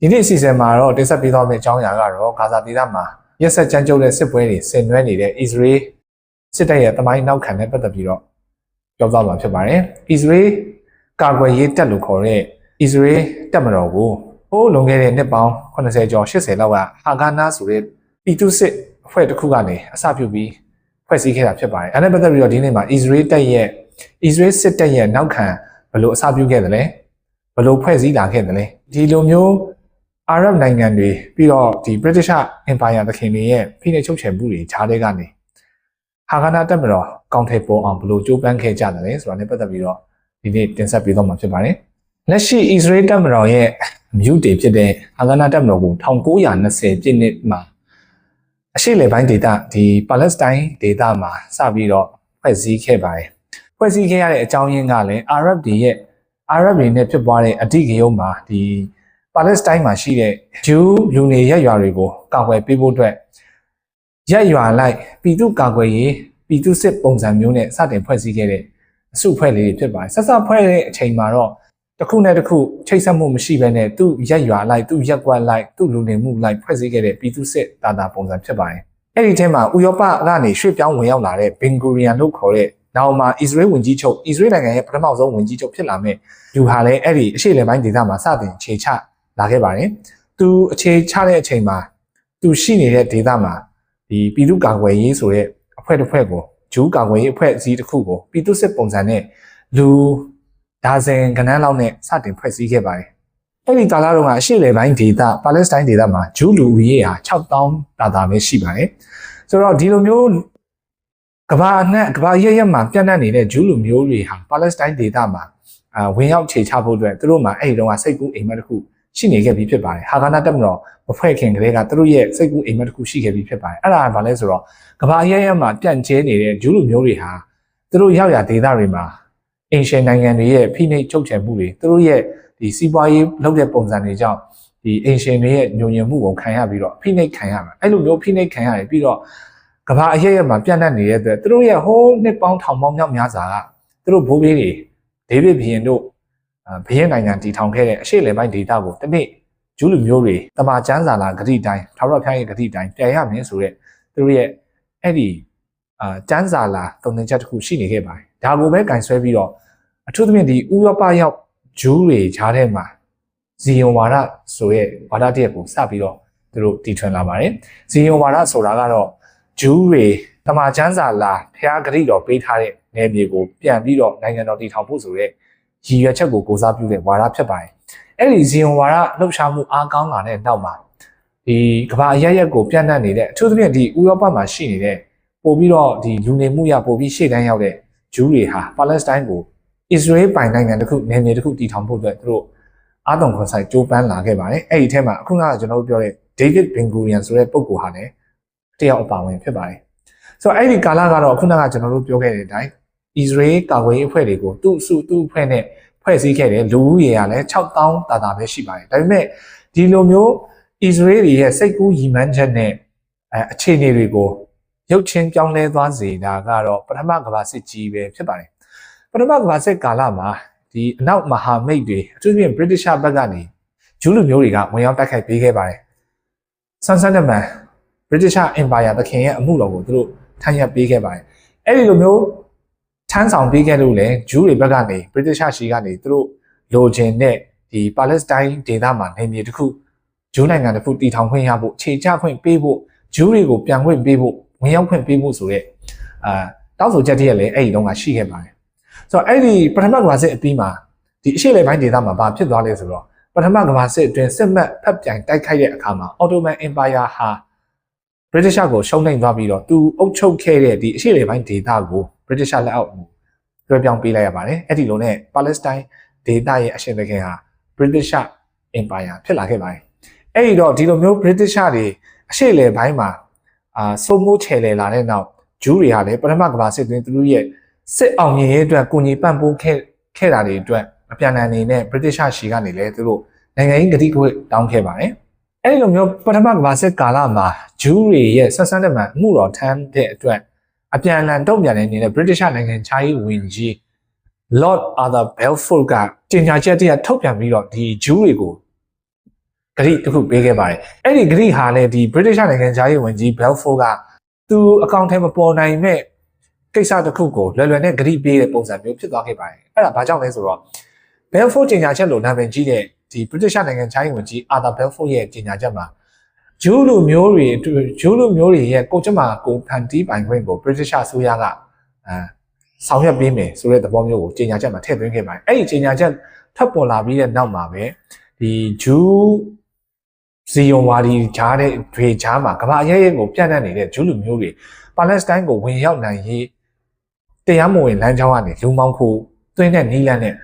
ဒီနေ့အစီအစဉ်မှာတော့တင်ဆက်ပေးသွားမယ့်အကြောင်းအရာကတော့ဂါဇာဒေသမှာရက်ဆက်ကြမ်းကြုတ်တဲ့စစ်ပွဲတွေဆင်နွှဲနေတဲ့အစ္စရေးစစ်တပ်ရဲ့တမိုင်းနောက်ခံနဲ့ပတ်သက်ပြီးတော့ပြောသွားမှာဖြစ်ပါတယ်။အစ္စရေးကာကွယ်ရေးတပ်လို့ခေါ်တဲ့အစ္စရေးတပ်မတော်ကိုဟိုးလွန်ခဲ့တဲ့နှစ်ပေါင်း80ကျော်80လောက်ကဟာဂါနာဆိုတဲ့ပြည်သူစစ်အဖွဲ့တစ်ခုကနေအစပြုပြီးဖွဲ့စည်းခဲ့တာဖြစ်ပါတယ်။အဲဒါနဲ့ပတ်သက်ပြီးတော့ဒီနေ့မှာအစ္စရေးတပ်ရဲ့အစ္စရေးစစ်တပ်ရဲ့နောက်ခံဘယ်လိုအစပြုခဲ့သလဲဘယ်လိုဖွဲ့စည်းလာခဲ့သလဲဒီလိုမျိုး အာရပ်နိုင်ငံတွေပြီးတော့ဒီ British Empire သခင်တွေရဲ့ဖိနှိပ်ချုပ်ချယ်မှုတွေခြားတဲ့ကနေဟာဂနာတက်မတော်ကောင်းထဲပေါ်အောင်ဘယ်လိုကြိုးပမ်းခဲ့ကြတယ်လဲဆိုတာနဲ့ပတ်သက်ပြီးတော့ဒီနေ့တင်ဆက်ပေးသွားမှာဖြစ်ပါတယ်။လက်ရှိ Israel တက်မတော်ရဲ့မြို့တွေဖြစ်တဲ့ဟာဂနာတက်မတော်ကို1920ပြည့်နှစ်မှာအရှိလေပိုင်းဒေသဒီပါလက်စတိုင်းဒေသမှာစပြီးတော့ဖွဲ့စည်းခဲ့ပါတယ်။ဖွဲ့စည်းခဲ့ရတဲ့အကြောင်းရင်းကလည်းအာရပ်တွေရဲ့အာရပ်တွေနဲ့ဖြစ်ပွားတဲ့အဓိကရုဏ်းမှာဒီ ပါလက်စတိုင်းမှာရှိတဲ့ဂျူးလူနေရက်ရွာတွေကိုကာကွယ်ပေးဖို့အတွက်ရက်ရွာလိုက်ပြည်သူကာကွယ်ရေးပြည်သူစစ်ပုံစံမျိုးနဲ့စတင်ဖွဲ့စည်းခဲ့တဲ့အစုဖွဲ့လေးတွေဖြစ်ပါတယ်ဆက်စဖွဲ့တဲ့အချိန်မှာတော့တစ်ခုနဲ့တစ်ခုချိတ်ဆက်မှုမရှိဘဲနဲ့သူ့ရက်ရွာလိုက်သူ့ရက်ကွက်လိုက်သူ့လူနေမှုလိုက်ဖွဲ့စည်းခဲ့တဲ့ပြည်သူစစ်တာတာပုံစံဖြစ်ပါတယ်အဲ့ဒီထဲမှာဥရောပကနေရွှေ့ပြောင်းဝင်ရောက်လာတဲ့ဘင်ဂူရီယန်လို့ခေါ်တဲ့နောက်မှာအစ္စရေးဝင်ကြီးချုပ်အစ္စရေးနိုင်ငံရဲ့ပထမဆုံးဝင်ကြီးချုပ်ဖြစ်လာမဲ့လူဟာလည်းအဲ့ဒီအရှေ့လယ်ပိုင်းဒေသမှာစတင်ခြေချ လာခဲ့ပါတယ်။သူအခြေချတဲ့အချိန်မှာသူရှိနေတဲ့ဒေသမှာဒီပြည်သူ့ကာကွယ်ရေးဆိုတဲ့အဖွဲ့တစ်ဖွဲ့ကိုဂျူးကာကွယ်ရေးအဖွဲ့အစည်းတစ်ခုကိုပြည်သူ့စစ်ပုံစံနဲ့လူဒါဇင်ကနန်းလောက်နဲ့စတင်ဖွဲ့စည်းခဲ့ပါတယ်။အဲ့ဒီကာလတုန်းကအရှေ့လယ်ပိုင်းဒေသပါလက်စတိုင်းဒေသမှာဂျူးလူဦးရေဟာ6000တာတာပဲရှိပါတယ်။ဆိုတော့ဒီလိုမျိုးကဘာအနှံ့ကဘာရရက်မှာပြန့်နှံ့နေတဲ့ဂျူးလူမျိုးတွေဟာပါလက်စတိုင်းဒေသမှာအာဝင်ရောက်ခြေချဖို့အတွက်သူတို့မှာအဲ့ဒီတုန်းကစိတ်ကူးအိမ်မက်တစ်ခု ရှိနေခဲ့ပြီးဖြစ်ပါတယ်ဟာဂါနာတက်မတော်မဖွဲ့ခင်ကလေးကသူတို့ရဲ့စိတ်ကူးအိမ်မက်တစ်ခုရှိခဲ့ပြီးဖြစ်ပါတယ်အဲ့ဒါကဘာလဲဆိုတော့ကဘာရဲရဲမှာပြန့်ကျဲနေတဲ့ဂျူးလူမျိုးတွေဟာသူတို့ရောက်ရဒေသတွေမှာအင်ရှင်နိုင်ငံတွေရဲ့ဖိနှိပ်ချုပ်ချယ်မှုတွေသူတို့ရဲ့ဒီစီးပွားရေးလုပ်တဲ့ပုံစံတွေကြောင့်ဒီအင်ရှင်တွေရဲ့ညှို့ညင်မှုကိုခံရပြီးတော့ဖိနှိပ်ခံရမှာအဲ့လိုမျိုးဖိနှိပ်ခံရတယ်ပြီးတော့ကဘာအရဲရဲမှာပြန့်နှံ့နေတဲ့အတွက်သူတို့ရဲ့ဟိုးနှစ်ပေါင်းထောင်ပေါင်းမြောက်များစွာကသူတို့ဘိုးဘေးတွေဒေးဗစ်ဘီယင်တို့ ဘရင်နိုင်ငံတည်ထောင်ခဲ့တဲ့အရှိလေပိုင်းဒေတာကိုတနေ့ဂျူးလူမျိုးတွေတမချန်းစာလာဂတိတိုင်းထာဝရဘုရားရဲ့ဂတိတိုင်းပြန်ရမယ်ဆိုတော့သူတို့ရဲ့အဲ့ဒီအာကျန်းစာလာတုံသင်ချက်တစ်ခုရှိနေခဲ့ပါတယ်ဒါကိုပဲကင်ဆွဲပြီးတော့အထူးသဖြင့်ဒီဥရောပရောက်ဂျူးတွေဂျားထဲမှာဇီယွန်ဝါဒဆိုရဲ့ဝါဒတရက်ကိုစပြီးတော့သူတို့တည်ထွင်လာပါတယ်ဇီယွန်ဝါဒဆိုတာကတော့ဂျူးတွေတမချန်းစာလာဘုရားဂတိတော်ပေးထားတဲ့နယ်မြေကိုပြန်ပြီးတော့နိုင်ငံတော်တည်ထောင်ဖို့ဆိုတဲ့ ရည်ရွယ်ချက်ကိုကိုစားပြုတဲ့ဝါဒဖြစ်ပါတယ်အဲ့ဒီဇီယွန်ဝါဒလှုပ်ရှားမှုအားကောင်းလာတဲ့နောက်မှာဒီကမ္ဘာအရရက်ကိုပြန့်နှံ့နေတဲ့အထူးသဖြင့်ဒီဥရောပမှာရှိနေတဲ့ပို့ပြီးတော့ဒီလူနေမှုရပို့ပြီးရှေ့တန်းရောက်တဲ့ဂျူးတွေဟာပါလက်စတိုင်းကိုအစ္စရေးပိုင်နိုင်ငံတစ်ခုနယ်မြေတစ်ခုတည်ထောင်ဖို့အတွက်သူတို့အာတုံခွန်ဆိုင်ကြိုးပမ်းလာခဲ့ပါတယ်အဲ့ဒီထဲမှာအခုနကကျွန်တော်တို့ပြောတဲ့ David Ben Gurion ဆိုတဲ့ပုဂ္ဂိုလ်ဟာလည်းတယောက်အပါဝင်ဖြစ်ပါတယ်ဆိုတော့အဲ့ဒီကာလကတော့အခုနကကျွန်တော်တို့ပြောခဲ့တဲ့အတိုင်း အစ္စရေးကာကွယ်ရေးအဖွဲ့တွေကိုသူ့စုသူ့အဖွဲ့နဲ့ဖွဲ့စည်းခဲ့တယ်လူဦးရေကလည်း6000တာတာပဲရှိပါတယ်ဒါပေမဲ့ဒီလိုမျိုးအစ္စရေးတွေရဲ့စိတ်ကူးရည်မှန်းချက်နဲ့အဲအခြေအနေတွေကိုရုပ်ချင်းပြောင်းလဲသွားစေတာကတော့ပထမကမ္ဘာစစ်ကြီးပဲဖြစ်ပါတယ်ပထမကမ္ဘာစစ်ကာလမှာဒီအနောက်မဟာမိတ်တွေအထူးသဖြင့် British ဘက်ကနေဂျူးလူမျိုးတွေကဝင်ရောက်တိုက်ခိုက်ပေးခဲ့ပါတယ်ဆန်ဆန်နမန် British Empire သခင်ရဲ့အမှုတော်ကိုသူတို့ထမ်းရွက်ပေးခဲ့ပါတယ်အဲ့ဒီလိုမျိုးထ မ်းဆောင်ပေးခဲ့လို့လည်းဂျူးတွေဘက်ကနေ British ရှီကနေသူတို့လိုချင်တဲ့ဒီပါလက်စတိုင်းဒေသမှာနေမြေတစ်ခုဂျူးနိုင်ငံတစ်ခုတည်ထောင်ခွင့်ရဖို့ခြေချခွင့်ပေးဖို့ဂျူးတွေကိုပြန်ခွင့်ပေးဖို့ဝင်ရောက်ခွင့်ပေးဖို့ဆိုတဲ့အာတောက်ဆိုချက်တည်းလည်းအဲ့ဒီတုန်းကရှိခဲ့ပါတယ်ဆိုတော့အဲ့ဒီပထမကမ္ဘာစစ်အပြီးမှာဒီအရှေ့လေပိုင်းဒေသမှာဘာဖြစ်သွားလဲဆိုတော့ပထမကမ္ဘာစစ်အတွင်းစစ်မှတ်ဖက်ပြိုင်တိုက်ခိုက်တဲ့အခါမှာ Ottoman Empire ဟာ British ကိုရှုံးနိမ့်သွားပြီးတော့သူအုပ်ချုပ်ခဲ့တဲ့ဒီအရှေ့လေပိုင်းဒေသကို British လက်အောက်လွှဲပြောင်းပေးလိုက်ရပါတယ်အဲ့ဒီလိုနဲ့ Palestine ဒေသရဲ့အရှင်သခင်ဟာ British Empire ဖြစ်လာခဲ့ပါတယ်အဲ့ဒီတော့ဒီလိုမျိုး British တွေအရှေ့လေပိုင်းမှာအာစိုးမိုးချယ်လေလာတဲ့နောက်ဂျူးတွေကလည်းပထမကမ္ဘာစစ်တွင်သူတို့ရဲ့စစ်အောင်မြင်ရေးအတွက်ကိုကြီးပံ့ပိုးခဲ့ခဲ့တာတွေအတွက်အပြန်အလှန်နေနဲ့ British ရှီကနေလည်းသူတို့နိုင်ငံရေးဂတိကဝတ်တောင်းခဲ့ပါတယ် အဲ့ဒီလိုမျိုးပထမကမ္ဘာစစ်ကာလမှာဂျူးတွေရဲ့ဆက်ဆန်းတဲ့မှာအမှုတော်ထမ်းတဲ့အတွက်အပြန်အလှန်တုံ့ပြန်နေတဲ့ British နိုင်ငံခြားရေးဝန်ကြီး Lord Arthur Balfour ကတင်ညာချက်တည်းထုတ်ပြန်ပြီးတော့ဒီဂျူးတွေကိုဂရိတစ်ခုပေးခဲ့ပါတယ်အဲ့ဒီဂရိဟာလည်းဒီ British နိုင်ငံသားရေးဝန်ကြီး Balfour ကသူအကောင့်ထဲမပေါ်နိုင်မဲ့ကိစ္စတစ်ခုကိုလွယ်လွယ်နဲ့ဂရိပေးတဲ့ပုံစံမျိုးဖြစ်သွားခဲ့ပါတယ်အဲ့ဒါဘာကြောင့်လဲဆိုတော့ Balfour ကြေညာချက်လို့နာမည်ကြီးတဲ့ ဒီ British နိုင်ငံသားရေးဝန်ကြီး Arthur Balfour ရဲ့ကြေညာချက်မှာဂျူးလူမျိုးတွေဂျူးလူမျိုးတွေရဲ့ကိုကျမကိုဖန်တီးပိုင်ခွင့်ကို British အစိုးရကအဲဆောင်ရွက်ပေးမယ်ဆိုတဲ့သဘောမျိုးကိုကြေညာချက်မှာထည့်သွင်းခဲ့ပါတယ်အဲ့ဒီကြေညာချက်ထပ်ပေါ်လာပြီးတဲ့နောက်မှာပဲဒီဂျူးဇီယွန်ဝါဒီဂျားတဲ့တွေဂျားမှာကမ္ဘာရဲရဲကိုပြန့်နှံ့နေတဲ့ဂျူးလူမျိုးတွေပါလက်စတိုင်းကိုဝင်ရောက်နိုင်ရေးတရားမဝင်လမ်းကြောင်းကနေလူမောင်းခိုးသွင်းတဲ့နီးလန်းနဲ့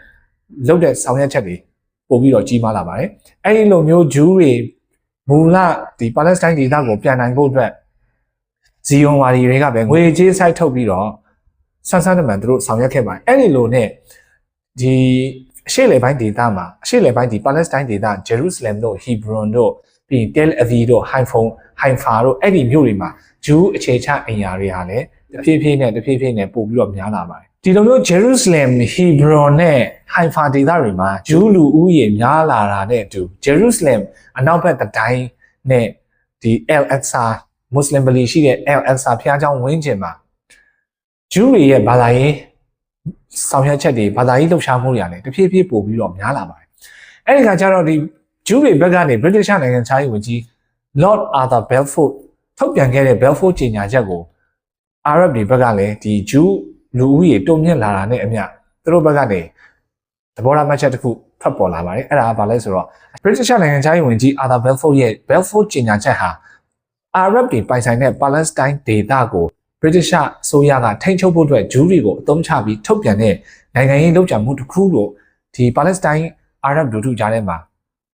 လုပ်တဲ့ဆောင်ရွက်ချက်တွေ ပို့ပြီးတော့ကြီးမားလာပါတယ်။အဲဒီလိုမျိုးဂျူးတွေမူလဒီပါလက်စတိုင်းဒေသကိုပြန်နိုင်ဖို့အတွက်ဇီယွန်ဝါဒီတွေကပဲငွေကြေးစိုက်ထုတ်ပြီးတော့ဆန်းဆန်းတမန်သူတို့ဆောင်ရွက်ခဲ့ပါတယ်။အဲဒီလိုနဲ့ဒီအရှေ့လေပိုင်းဒေသမှာအရှေ့လေပိုင်းဒီပါလက်စတိုင်းဒေသဂျေရုဆလမ်တို့ဟီဘရွန်တို့ပြီးရင်တယ်အဗီတို့ဟိုင်ဖုန်ဟိုင်ဖာတို့အဲ့ဒီမြို့တွေမှာဂျူးအခြေချအင်ယာတွေဟာလည်းတဖြည်းဖြည်းနဲ့တဖြည်းဖြည်းနဲ့ပို့ပြီးတော့များလာပါတယ် ဒီလိုမျိုး Jerusalem Hebron နဲ့ Haifa ဒေသတွေမှာဂျူးလူဦးရေများလာတာနဲ့အတူ Jerusalem အနောက်ဘက်တိုင်းနဲ့ဒီ El Aqsa မွတ်စလင်ဗလီရှိတဲ့ El Aqsa ဘုရားကျောင်းဝင်းကျင်မှာဂျူးတွေရဲ့ဘာသာရေးဆောင်ရွက်ချက်တွေဘာသာရေးလှုပ်ရှားမှုတွေကလည်းတဖြည်းဖြည်းပိုပြီးတော့များလာပါတယ်။အဲဒီခါကျတော့ဒီဂျူးတွေဘက်ကနေ British နိုင်ငံခြားရေးဝန်ကြီး Lord Arthur Balfour ထုတ်ပြန်ခဲ့တဲ့ Balfour ကြေညာချက်ကို Arab တွေဘက်ကလည်းဒီဂျူး လူဦးရေတုံ့ပြန်လာတာနဲ့အမျှသူတို့ဘက်ကနေသဘောထားမှတ်ချက်တစ်ခုဖတ်ပေါ်လာပါတယ်။အဲ့ဒါကဘာလဲဆိုတော့ British နိုင်ငံခြားရေးဝန်ကြီး Arthur Balfour ရဲ့ Balfour ကြေညာချက်ဟာ Arab တွေပိုင်ဆိုင်တဲ့ Palestine ဒေသကို British အစိုးရကထိန်းချုပ်ဖို့အတွက်ဂျူးတွေကိုအသုံးချပြီးထုတ်ပြန်တဲ့နိုင်ငံရေးလှုပ်ကြံမှုတစ်ခုလို့ဒီ Palestine Arab လူထုကြားထဲမှာ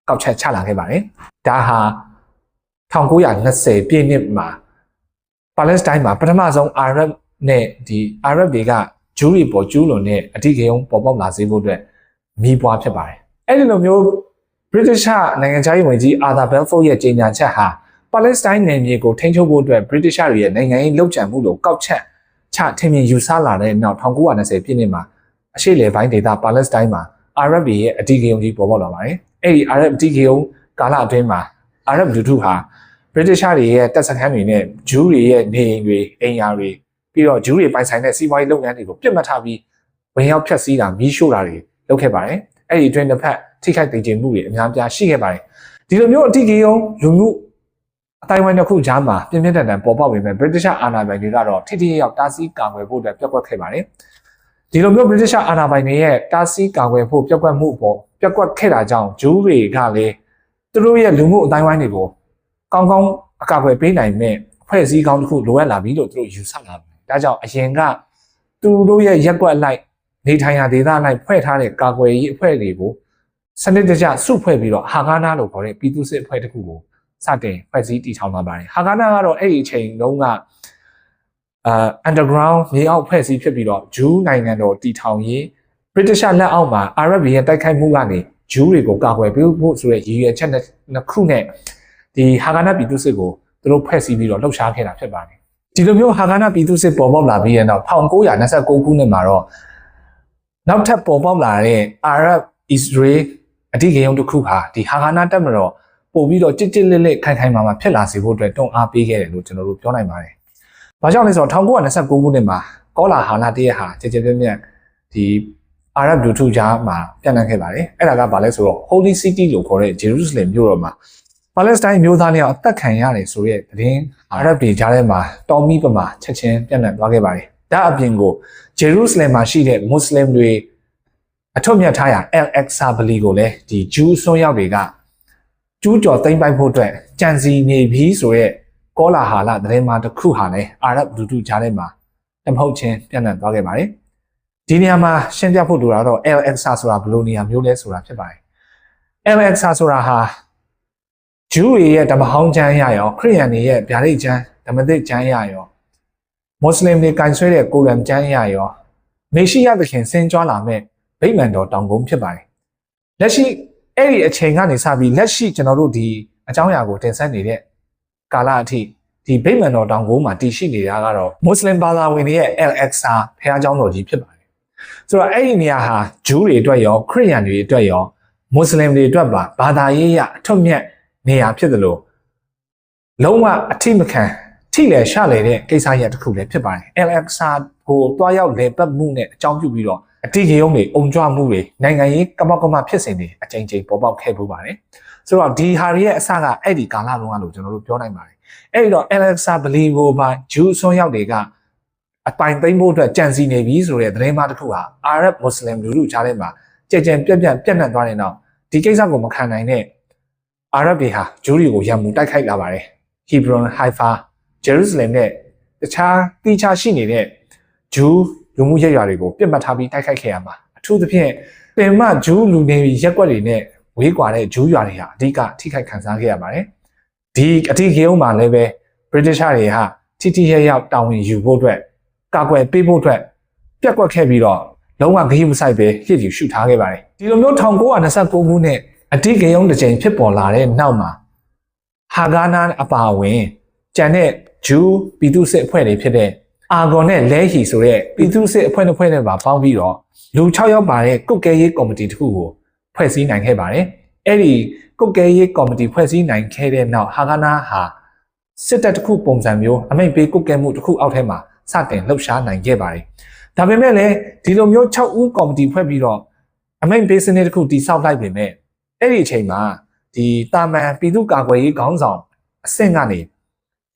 ကောက်ချက်ချလာခဲ့ပါတယ်။ဒါဟာ1920ပြည့်နှစ်မှာ Palestine မှာပထမဆုံး Arab နဲ့ဒီ Arab တွေကဂျူးတွေပေါ်ကျူးလွန်တဲ့အဓိကရုဏ်းပေါ်ပေါက်လာစေဖို့အတွက်မိပွားဖြစ်ပါတယ်။အဲ့ဒီလိုမျိုး British နိုင်ငံခြားရေးဝန်ကြီး Arthur Balfour ရဲ့ကြေညာချက်ဟာပါလက်စတိုင်းနယ်မြေကိုထိန်းချုပ်ဖို့အတွက် British တွေရဲ့နိုင်ငံရေးလှုပ်ကြံမှုကိုကောက်ချက်ချထင်မြင်ယူဆလာတဲ့နောက်1920ပြည့်နှစ်မှာအရှေ့လေပိုင်းဒေသပါလက်စတိုင်းမှာ Arab တွေရဲ့အဓိကရုဏ်းကြီးပေါ်ပေါက်လာပါတယ်။အဲ့ဒီ Arab အဓိကရုဏ်းကာလအတွင်းမှာ Arab လူထုဟာ British တွေရဲ့တပ်စခန်းတွေနဲ့ဂျူးတွေရဲ့နေအိမ်တွေအိမ်ယာတွေ ပြီးတော့ဂျူးတွေပိုင်ဆိုင်တဲ့စီးပွားရေးလုပ်ငန်းတွေကိုပြစ်မှတ်ထားပြီးဝင်ရောက်ဖျက်ဆီးတာမီးရှို့တာတွေလုပ်ခဲ့ပါတယ်။အဲ့ဒီအတွင်းတစ်ဖက်ထိခိုက်ဒေကျေမှုတွေအများပြားရှိခဲ့ပါတယ်။ဒီလိုမျိုးအတိအကျုံလူမှုအတိုင်းဝိုင်းတစ်ခုကြားမှာပြင်းပြင်းထန်ထန်ပေါ်ပေါက်ပေမဲ့ British အာဏာပိုင်တွေကတော့ထိထိရောက်တားဆီးကာကွယ်ဖို့အတွက်ပြက်ကွက်ခဲ့ပါတယ်။ဒီလိုမျိုး British အာဏာပိုင်တွေရဲ့တားဆီးကာကွယ်ဖို့ပြက်ကွက်မှုပေါ်ပြက်ကွက်ခဲ့တာကြောင့်ဂျူးတွေကလည်းသူတို့ရဲ့လူမှုအတိုင်းဝိုင်းတွေကိုကောင်းကောင်းအကာအကွယ်ပေးနိုင်မဲ့အဖွဲ့အစည်းကောင်းတစ်ခုလိုအပ်လာပြီလို့သူတို့ယူဆလာတယ်။ ဒါကြောင့်အရင်ကသူတို့ရဲ့ရက်ကွက်လိုက်နေထိုင်ရာဒေသလိုက်ဖွဲ့ထားတဲ့ကာကွယ်ရေးအဖွဲ့တွေကိုစနစ်တကျစုဖွဲ့ပြီးတော့ဟာဂါနာလို့ခေါ်တဲ့ပြည်သူ့စစ်အဖွဲ့တစ်ခုကိုစတင်ဖွဲ့စည်းတည်ထောင်လာပါတယ်ဟာဂါနာကတော့အဲ့ဒီအချိန်တုန်းကအာ underground မြေအောက်ဖွဲ့စည်းဖြစ်ပြီးတော့ဂျူးနိုင်ငံတော်တည်ထောင်ရေး British လက်အောက်မှာ Arab ရဲ့တိုက်ခိုက်မှုကနေဂျူးတွေကိုကာကွယ်ပေးဖို့ဆိုတဲ့ရည်ရွယ်ချက်နှစ်ခုနဲ့ဒီဟာဂါနာပြည်သူ့စစ်ကိုသူတို့ဖွဲ့စည်းပြီးတော့လှုပ်ရှားခဲ့တာဖြစ်ပါတယ် ဒီလိုမျိုးဟာဂါနာပြည်သူ့စစ်ပေါ်ပေါက်လာပြီးတဲ့နောက်1929ခုနှစ်မှာတော့နောက်ထပ်ပေါ်ပေါက်လာတဲ့ Arab Israel အဓိကရုဏ်းတစ်ခုဟာဒီဟာဂါနာတက်မတော်ပို့ပြီးတော့တစ်တစ်လက်လက်ခိုင်ခိုင်မာမာဖြစ်လာစေဖို့အတွက်တွန်းအားပေးခဲ့တယ်လို့ကျွန်တော်တို့ပြောနိုင်ပါတယ်။ဘာကြောင့်လဲဆိုတော့1929ခုနှစ်မှာကောလာဟာနာတရက်ဟာကြကြပြန့်ပြန့်ဒီအာရဗ်လူထုကြားမှာပြန့်နှံ့ခဲ့ပါတယ်။အဲ့ဒါကဘာလဲဆိုတော့ Holy City လို့ခေါ်တဲ့ Jerusalem မြို့တော်မှာ ပါလက်စတိုင်းမျိုးသားတွေအသက်ခံရတယ်ဆိုတဲ့သတင်းအာရဗ်တွေကြားထဲမှာတောင်းမိပမာချက်ချင်းပြန့်နှံ့သွားခဲ့ပါတယ်။ဒါအပြင်ကို Jerusalem မှာရှိတဲ့ Muslim တွေအထွတ်မြတ်ထားရာ Al-Aqsa ဗလီကိုလည်းဒီဂျူးဆွမ်းရောက်တွေကကျူးကျော်သိမ်းပိုက်ဖို့အတွက်ကြံစီနေပြီဆိုရက်ကောလာဟာလသတင်းမှာတစ်ခုဟာလည်းအာရဗ်လူထုကြားထဲမှာတမဟုတ်ချင်းပြန့်နှံ့သွားခဲ့ပါတယ်ဒီနေရာမှာရှင်းပြဖို့လိုတာတော့ Al-Aqsa ဆိုတာဘယ်လိုနေရာမျိုးလဲဆိုတာဖြစ်ပါတယ် Al-Aqsa ဆိုတာဟာ ဂျူးတွေရဲ့ဓမ္မဟောင်းကျမ်းရရောခရစ်ယာန်တွေရဲ့ဗျာဒိတ်ကျမ်းဓမ္မသစ်ကျမ်းရရောမွတ်စလင်တွေကင်ဆွဲတဲ့ကိုရမ်ကျမ်းရရောမေရှိယသခင်ဆင်းကြွလာမဲ့ဗိမာန်တော်တောင်ကုန်းဖြစ်ပါတယ်လက်ရှိအဲ့ဒီအချိန်ကနေစပြီးလက်ရှိကျွန်တော်တို့ဒီအကြောင်းအရာကိုတင်ဆက်နေတဲ့ကာလအထိဒီဗိမာန်တော်တောင်ကုန်းမှာတည်ရှိနေတာကတော့မွတ်စလင်ဘာသာဝင်တွေရဲ့ Al-Aqsa ဘုရားကျောင်းတော်ကြီးဖြစ်ပါတယ်ဆိုတော့အဲ့ဒီနေရာဟာဂျူးတွေအတွက်ရောခရစ်ယာန်တွေအတွက်ရောမွတ်စလင်တွေအတွက်ပါဘာသာရေးရအထွတ်မြတ် နေရာဖြစ်တယ်လို့လုံးဝအထိမခံထိလေရှလေတဲ့ကိစ္စရပ်တစ်ခုလည်းဖြစ်ပါတယ်။ Alexa ကိုတွားရောက်လေပတ်မှုနဲ့အကြောင်းပြုပြီးတော့အတိအကျုံတွေအုံကြွမှုတွေနိုင်ငံရေးကမောက်ကမဖြစ်စဉ်တွေအကြိမ်ကြိမ်ပေါ်ပေါက်ခဲ့ပူပါတယ်။ဆိုတော့ဒီဟာတွေရဲ့အစကအဲ့ဒီကာလလုံးကလို့ကျွန်တော်တို့ပြောနိုင်ပါတယ်။အဲ့ဒီတော့ Alexa ဘလီကိုပါဂျူးဆွန်းရောက်တွေကအပိုင်သိမ်းဖို့အတွက်ကြံစီနေပြီဆိုတဲ့သတင်းမှတစ်ခုဟာ Arab Muslim လူထုကြားထဲမှာကြကြံပြက်ပြက်ပြက်နှံ့သွားတဲ့နောက်ဒီကိစ္စကိုမခံနိုင်တဲ့ Arab တွေဟာဂျူးတွေကိုရံမှုတိုက်ခိုက်လာပါတယ်။ Hebron, Haifa, Jerusalem နဲ့တခြားတိကျရှိနေတဲ့ဂျူးလူမှုရရွာတွေကိုပြစ်မှတ်ထားပြီးတိုက်ခိုက်ခဲ့ရမှာအထူးသဖြင့်ပင်မဂျူးလူနေရက်ွက်တွေနဲ့ဝေးကွာတဲ့ဂျူးရွာတွေဟာအဓိကထိခိုက်ခံစားခဲ့ရပါတယ်။ဒီအတိအကျုံမှာလည်းပဲ British တွေဟာထိထိရရောက်တာဝန်ယူဖို့အတွက်ကာကွယ်ပေးဖို့အတွက်ပြက်ကွက်ခဲ့ပြီးတော့လုံးဝဂရုမစိုက်ပဲရည်ရည်ရှုထားခဲ့ပါတယ်ဒီလိုမျိုး1929ခုနှစ် အတိကယုံတစ်ကြိမ်ဖြစ်ပေါ်လာတဲ့နောက်မှာဟာဂါနာအပါအဝင်ကျန်တဲ့ဂျူးပြည်သူစစ်အဖွဲ့တွေဖြစ်တဲ့အာဂွန်နဲ့လဲဟီဆိုတဲ့ပြည်သူစစ်အဖွဲ့နှစ်ဖွဲ့နဲ့ပါပေါင်းပြီးတော့လူ6ယောက်ပါတဲ့ကုတ်ကဲရေးကော်မတီတစ်ခုကိုဖွဲ့စည်းနိုင်ခဲ့ပါတယ်အဲ့ဒီကုတ်ကဲရေးကော်မတီဖွဲ့စည်းနိုင်ခဲ့တဲ့နောက်ဟာဂါနာဟာစစ်တပ်တစ်ခုပုံစံမျိုးအမိန့်ပေးကုတ်ကဲမှုတစ်ခုအောက်ထဲမှာစတင်လှုပ်ရှားနိုင်ခဲ့ပါတယ်။ဒါပေမဲ့လည်းဒီလိုမျိုး6ဦးကော်မတီဖွဲ့ပြီးတော့အမိန့်ပေးစနစ်တစ်ခုတည်ဆောက်လိုက်ပေမဲ့ အဲ့ဒီအချိန်မှာဒီတာမန်ပြည်သူ့ကာကွယ်ရေးခေါင်းဆောင်အဆင့်ကနေ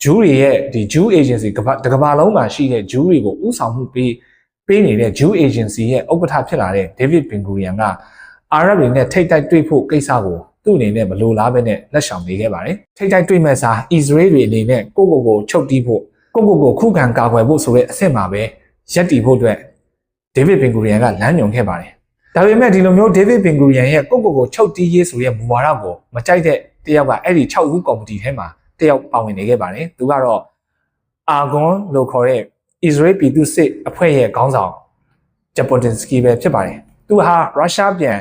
ဂျူးတွေရဲ့ဒီဂျူး agency ကတကဘာလုံးမှာရှိတဲ့ဂျူးတွေကိုဥဆောင်မှုပေးပေးနေတဲ့ဂျူး agency ရဲ့ဥက္ကဋ္ဌဖြစ်လာတဲ့ David Ben Gurion ကအာရပ်တွေနဲ့ထိတ်တိုက်တွေ့ဖို့ကိစ္စကိုသူ့အနေနဲ့မလိုလားပဲနဲ့လက်ဆောင်ပေးခဲ့ပါတယ်ထိတ်တိုက်တွေ့မဲ့စာအစ္စရေးတွေအနေနဲ့ကိုကိုကိုချုပ်တီးဖို့ကိုကိုကိုခုခံကာကွယ်ဖို့ဆိုတဲ့အဆင့်မှာပဲရက်တီဖို့အတွက်ဒေးဗစ်ဘင်ဂူရီယန်ကလမ်းညွှန်ခဲ့ပါတယ်။ ဒါပေမဲ့ဒီလိုမျိုးဒေးဗစ်ဘင်ဂူရီယန်ရဲ့ကိုကိုကိုချုပ်တီးရေးဆိုတဲ့မူဝါဒကိုမကြိုက်တဲ့တယောက်ကအဲ့ဒီ6ဦးကော်မတီထဲမှာတယောက်ပါဝင်နေခဲ့ပါတယ်။သူကတော့အာဂွန်လို့ခေါ်တဲ့ဣသရေလပြည်သူစစ်အဖွဲ့ရဲ့ခေါင်းဆောင်ဂျပန်တင်စကီပဲဖြစ်ပါတယ်။သူဟာရုရှားပြန်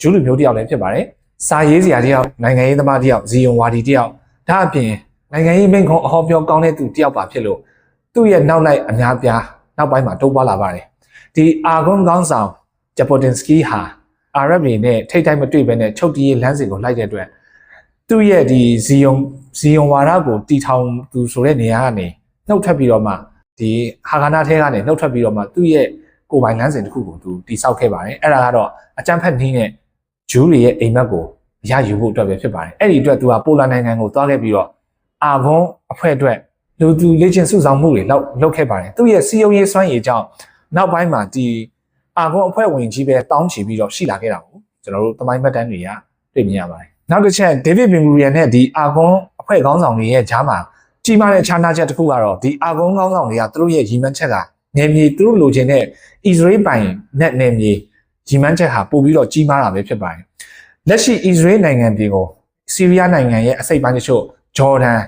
ဂျူးလူမျိုးတယောက်လည်းဖြစ်ပါတယ်။စာရေးစရာတယောက်နိုင်ငံရေးသမားတယောက်ဇီယုံဝါဒီတယောက်ဒါအပြင်နိုင်ငံရေးမိန့်ခွန်းအဟောပြောကောင်းတဲ့သူတယောက်ပါဖြစ်လို့သူ့ရဲ့နောက်လိုက်အများပြားနောက်ပိုင်းမှာတိုးပွားလာပါတယ်ဒီအာဂွန်ကောင်းဆောင် ဂျပိုတင်စကီဟာအာရပ်တွေနဲ့ထိတ်တိုက်မတွေ့ဘဲနဲ့ချုပ်တီးရေးလမ်းစဉ်ကိုလိုက်တဲ့အတွက်သူ့ရဲ့ဒီဇီယုံဇီယုံဝါဒကိုတီထောင်သူဆိုတဲ့နေရာကနေနှုတ်ထွက်ပြီးတော့မှဒီဟာဂနာထဲကနေနှုတ်ထွက်ပြီးတော့မှသူ့ရဲ့ကိုယ်ပိုင်လမ်းစဉ်တစ်ခုကိုသူတိဆောက်ခဲ့ပါတယ်အဲ့ဒါကတော့အကြမ်းဖက်နှင်းနဲ့ဂျူးတွေရဲ့အိမ်မက်ကိုရယူဖို့အတွက်ပဲဖြစ်ပါတယ်အဲ့ဒီအတွက်သူကပိုလန်နိုင်ငံကိုသွားခဲ့ပြီးတော့အာဘွန်အဖွဲ့အတွက်လူသူလေ့ကျင့်စုဆောင်မှုတွေလောက်လုပ်ခဲ့ပါတယ်သူရဲ့စီယုံရေးစွမ်းရည်ကြောင့်နောက်ပိုင်းမှာဒီ အာဘွန်အဖွဲ့ဝင်ကြီးပဲတောင်းချပြီးတော့ရှိလာခဲ့တာကိုကျွန်တော်တို့တမိုင်းမှတ်တမ်းတွေကတွေ့မြင်ရပါတယ်နောက်တစ်ချက်ဒေးဗစ်ဘင်ဂူရီယန်နဲ့ဒီအာဂွန်အဖွဲ့ခေါင်းဆောင်တွေရဲ့ဂျားမှာကြီးမားတဲ့ခြားနားချက်တစ်ခုကတော့ဒီအာဂွန်ခေါင်းဆောင်တွေကသူတို့ရဲ့ရည်မှန်းချက်ကနေမြေသူတို့လိုချင်တဲ့ဣသရေလပိုင်နဲ့နေမြေရည်မှန်းချက်ဟာပို့ပြီးတော့ကြီးမားတာပဲဖြစ်ပါတယ်လက်ရှိဣသရေလနိုင်ငံပြည်ကိုဆီးရီးယားနိုင်ငံရဲ့အစိတ်ပိုင်းတချို့ဂျော်ဒန်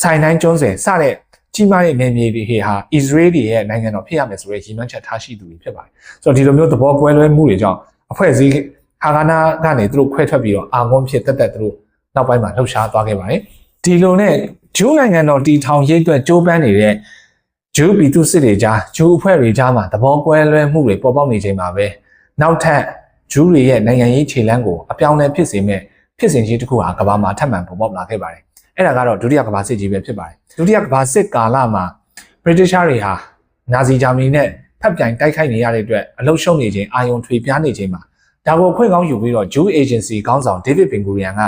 ဆိုင်တိုင်းကျွန်းစင်စတဲ့ ကြီးမားတဲ့နယ်မြေတွေဟာအစ္စရေးတွေရဲ့နိုင်ငံတော်ဖြစ်ရမယ်ဆိုတဲ့ရည်မှန်းချက်ထားရှိသူတွေဖြစ်ပါတယ်ဆိုတော့ဒီလိုမျိုးသဘောကွဲလွဲမှုတွေကြောင့်အဖွဲ့အစည်းဟာဂနာကနေသူတို့ခွဲထွက်ပြီးတော့အာဂွန်ဖြစ်တက်တက်သူတို့နောက်ပိုင်းမှာလှုပ်ရှားသွားခဲ့ပါတယ်ဒီလိုနဲ့ဂျူးနိုင်ငံတော်တီထောင်ရိပ်အတွက်ကြိုးပမ်းနေတဲ့ဂျူးပြည်သူစစ်တွေကြားဂျူးအဖွဲ့တွေကြားမှာသဘောကွဲလွဲမှုတွေပေါ်ပေါက်နေချိန်မှာပဲနောက်ထပ်ဂျူးတွေရဲ့နိုင်ငံရေးခြေလှမ်းကိုအပြောင်းအလဲဖြစ်စေမဲ့ဖြစ်စဉ်ကြီးတစ်ခုဟာကမ္ဘာမှာထပ်မံပေါ်ပေါက်လာခဲ့ပါတယ် အဲ့ဒါကတော့ဒုတိယကမ္ဘာစစ်ကြီးပဲဖြစ်ပါတယ်ဒုတိယကမ္ဘာစစ်ကာလမှာ British တွေဟာနာဇီဂျာမနီနဲ့ဖက်ပြိုင်တိုက်ခိုက်နေရတဲ့အတွက်အလုရှုံနေခြင်းအာယုံထွေပြားနေခြင်းမှာဒါကိုခွင့်ကောင်းယူပြီးတော့ Jew Agency ခေါင်းဆောင် David Ben Gurion က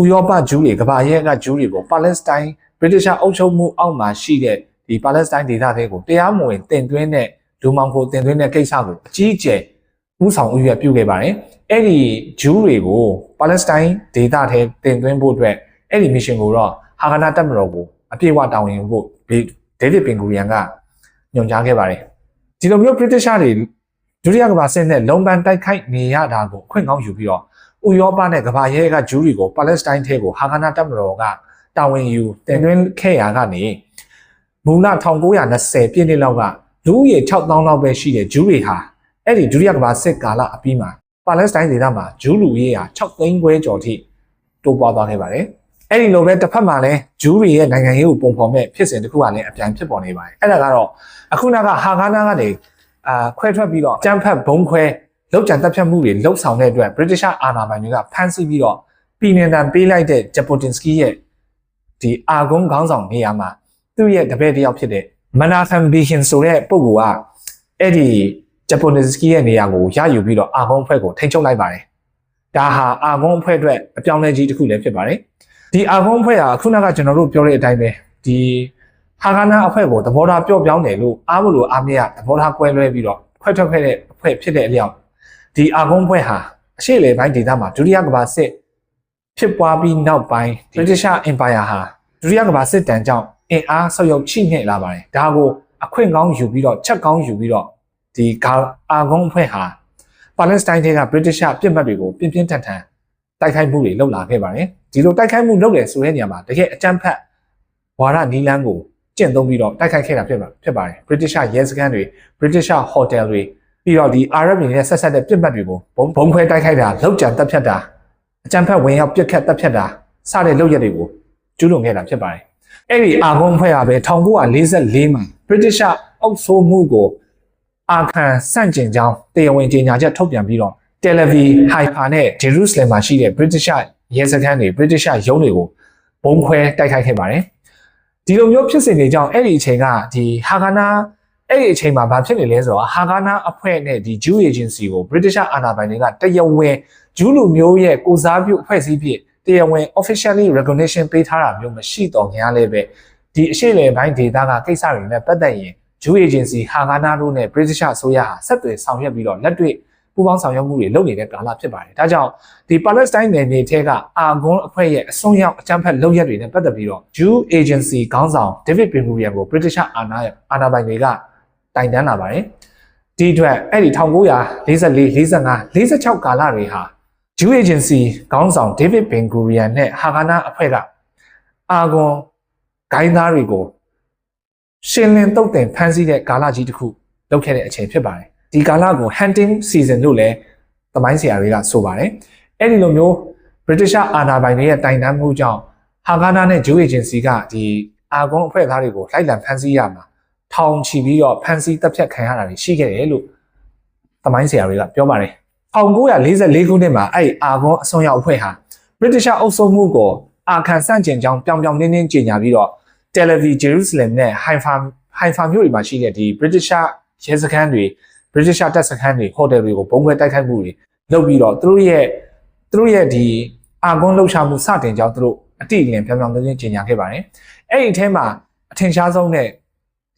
ဥရောပဂျူးတွေကမ္ဘာရဲ့ကဂျူးတွေကို Palestine British အုပ်ချုပ်မှုအောက်မှာရှိတဲ့ဒီ Palestine ဒေသတွေကိုတရားမဝင်တင်သွင်းတဲ့လူမောင်ကိုတင်သွင်းတဲ့ကိစ္စကိုအကြီးအကျယ်ဥဆောင်ဥရပြုခဲ့ပါတယ်။အဲ့ဒီဂျူးတွေကို Palestine ဒေသထဲတင်သွင်းဖို့အတွက် အဲ့ဒီ mission ကိုတော့ဟာဂနာတက်မတော်ကိုအပြည့်အဝတောင်းရင်ဖို့ဒေးဗစ်ပင်ဂူရီယန်ကညွှန်ကြားခဲ့ပါတယ်ဒီလိုမျိုး British တွေဒုတိယကမ္ဘာစစ်နဲ့လုံပန်တိုက်ခိုက်နေရတာကိုခွင့်ကောင်းယူပြီးတော့ဥရောပနဲ့ကမ္ဘာရဲကဂျူးတွေကိုပါလက်စတိုင်းထဲကိုဟာဂနာတက်မတော်ကတာဝန်ယူတင်သွင်းခဲ့ရကနေမူလ1920ပြည့်နှစ်လောက်ကလူဦးရေ6000လောက်ပဲရှိတဲ့ဂျူးတွေဟာအဲ့ဒီဒုတိယကမ္ဘာစစ်ကာလအပြီးမှာပါလက်စတိုင်းဒေသမှာဂျူးလူရေးဟာ6သိန်းခွဲကျော်ထိတိုးပွားသွားခဲ့ပါတယ် အဲ့ဒီလိုပဲတစ်ဖက်မှာလည်းဂျူးတွေရဲ့နိုင်ငံရေးကိုပုံဖော်မဲ့ဖြစ်စဉ်တစ်ခုကလည်းအပြန်ဖြစ်ပေါ်နေပါတယ်အဲ့ဒါကတော့အခုနကဟာဂါနာကနေအာခွဲထွက်ပြီးတော့ကြမ်းဖက်ဘုံခွဲလောက်ကြံတက်ဖြတ်မှုတွေလှုပ်ဆောင်တဲ့အတွက် British အာဏာပိုင်တွေကဖမ်းဆီးပြီးတော့ပြည်နယ်တန်ပေးလိုက်တဲ့ဂျပတင်စကီရဲ့ဒီအာဂုံခေါင်းဆောင်နေရာမှာသူ့ရဲ့တပည့်တစ်ယောက်ဖြစ်တဲ့မနာဖန်ဘီဟင်ဆိုတဲ့ပုဂ္ဂိုလ်ကအဲ့ဒီဂျပန်စကီရဲ့နေရာကိုရယူပြီးတော့အာဂုံအဖွဲ့ကိုထိန်းချုပ်လိုက်ပါတယ်။ဒါဟာအာဂုံအဖွဲ့အတွက်အပြောင်းလဲကြီးတစ်ခုလည်းဖြစ်ပါတယ်။ ဒီအာဂုံအဖွဲ့ဟာခုနကကျွန်တော်တို့ပြောတဲ့အတိုင်းပဲဒီဟာဂနာအဖွဲ့ကိုသဘောထားပျော့ပြောင်းတယ်လို့အားမလို့အားမရသဘောထားကွဲလွဲပြီးတော့ခွဲထွက်ခဲ့တဲ့အဖွဲ့ဖြစ်တဲ့အလျောက်ဒီအာဂုံအဖွဲ့ဟာအရှိလေပိုင်းဒေသမှာဒုတိယကမ္ဘာစစ်ဖြစ်ပွားပြီးနောက်ပိုင်း British Empire ဟာဒုတိယကမ္ဘာစစ်တမ်းကြောင့်အင်အားဆောက်ရောက်ချိနှိမ့်လာပါတယ်ဒါကိုအခွင့်ကောင်းယူပြီးတော့ချက်ကောင်းယူပြီးတော့ဒီကာအာဂုံအဖွဲ့ဟာပါလက်စတိုင်းတွေက British ပြစ်မှတ်တွေကိုပြင်းပြင်းထန်ထန် တိုက်ခိုက်မှုတွေလုပ်လာခဲ့ပါတယ်ဒီလိုတိုက်ခိုက်မှုလုပ်တယ်ဆိုတဲ့နေရာမှာတကယ်အကြမ်းဖက်ဝါဒနီလန်းကိုကျင့်သုံးပြီးတော့တိုက်ခိုက်ခဲ့တာဖြစ်ပါဖြစ်ပါတယ် British ရဲစခန်းတွေ British Hotel တွေပြီးတော့ဒီ Arab တွေနဲ့ဆက်ဆက်တဲ့ပြစ်မှတ်တွေကိုဘုံဘုံခွဲတိုက်ခိုက်တာလောက်ကြံတက်ဖြတ်တာအကြမ်းဖက်ဝင်ရောက်ပြစ်ခတ်တက်ဖြတ်တာစတဲ့လုပ်ရက်တွေကိုကျူးလွန်ခဲ့တာဖြစ်ပါတယ်အဲ့ဒီအာဂုံဖွဲ့ကပဲ1944မှာ British အုပ်စိုးမှုကိုအာခံစန့်ကျင်ကြောင်းတရားဝင်ကြေညာချက်ထုတ်ပြန်ပြီးတော့ Tel Aviv, Haifa နဲ့ Jerusalem မှာရှိတဲ့ British ရဲစခန်းတွေ British ရုံးတွေကိုဘုံခွဲတိုက်ခိုက်ခဲ့ပါတယ်ဒီလိုမျိုးဖြစ်စဉ်တွေကြောင့်အဲ့ဒီအချိန်ကဒီဟာဂနာအဲ့ဒီအချိန်မှာဘာဖြစ်နေလဲဆိုတော့ဟာဂနာအဖွဲ့နဲ့ဒီ Jew Agency ကို British အာဏာပိုင်တွေကတရားဝင်ဂျူးလူမျိုးရဲ့ကိုစားပြုအဖွဲ့အစည်းဖြစ်တရားဝင် officially recognition ပေးထားတာမျိုးမရှိတော့ညာလည်းပဲဒီအရှိလေပိုင်းဒေတာကကိစ္စတွေနဲ့ပတ်သက်ရင် Jew Agency ဟာဂနာတို့နဲ့ British အစိုးရဟာဆက်သွယ်ဆောင်ရွက်ပြီးတော့လက်တွေ့ ပူးပေါင်းဆောင်ရွက်မှုတွေလုပ်နေတဲ့ကာလဖြစ်ပါတယ်။ဒါကြောင့်ဒီ Palestine နယ်မြေထဲကအာဂွန်အဖွဲ့ရဲ့အစွန်းရောက်အကြမ်းဖက်လုပ်ရက်တွေနဲ့ပတ်သက်ပြီးတော့ Jew Agency ခေါင်းဆောင် David Ben-Gurion ကို British အာဏာအာဏာပိုင်တွေကတိုင်တန်းလာပါတယ်။ဒီအတွက်အဲ့ဒီ1944 45 46ကာလတွေဟာ Jew Agency ခေါင်းဆောင် David Ben-Gurion နဲ့ဟာဂနာအဖွဲ့ကအာဂွန်ဂိုင်းသားတွေကိုရှင်းလင်းတုတ်တင်ဖမ်းဆီးတဲ့ကာလကြီးတစ်ခုလုပ်ခဲ့တဲ့အချိန်ဖြစ်ပါတယ် ဒီကာလကို hunting season လို့လည်းသမိုင်းဆရာတွေကဆိုပါတယ်အဲ့ဒီလိုမျိုး British အာဏာပိုင်တွေရဲ့တိုင်တန်းမှုကြောင့်ဟာဂါနာနဲ့ Jew Agency ကဒီအာဂွန်အဖွဲ့သားတွေကိုလိုက်လံဖမ်းဆီးရမှာထောင်ချီပြီးတော့ဖမ်းဆီးတပ်ဖြတ်ခံရတာတွေရှိခဲ့တယ်လို့သမိုင်းဆရာတွေကပြောပါတယ်1944ခုနှစ်မှာအဲ့အာဂွန်အစွန်ရောက်အဖွဲ့ဟာ British အုပ်စိုးမှုကိုအာခံဆန့်ကျင်ကြောင်းပြောင်ပြောင်တင်းတင်းကြေညာပြီးတော့ Tel Aviv, Jerusalem နဲ့ Haifa Haifa မြို့တွေမှာရှိတဲ့ဒီ British ရဲစခန်းတွေ British တပ်စခန်းတွေ hotel တွေကိုဘုံခွဲတိုက်ခိုက်မှုတွေလုပ်ပြီးတော့သူတို့ရဲ့သူတို့ရဲ့ဒီအာကွန်းလှုပ်ရှားမှုစတင်ကြောင်းသူတို့အတိအလင်းပြောင်ပြောင်တင်းတင်းကြေညာခဲ့ပါတယ်။အဲ့ဒီအထဲမှာအထင်ရှားဆုံးတဲ့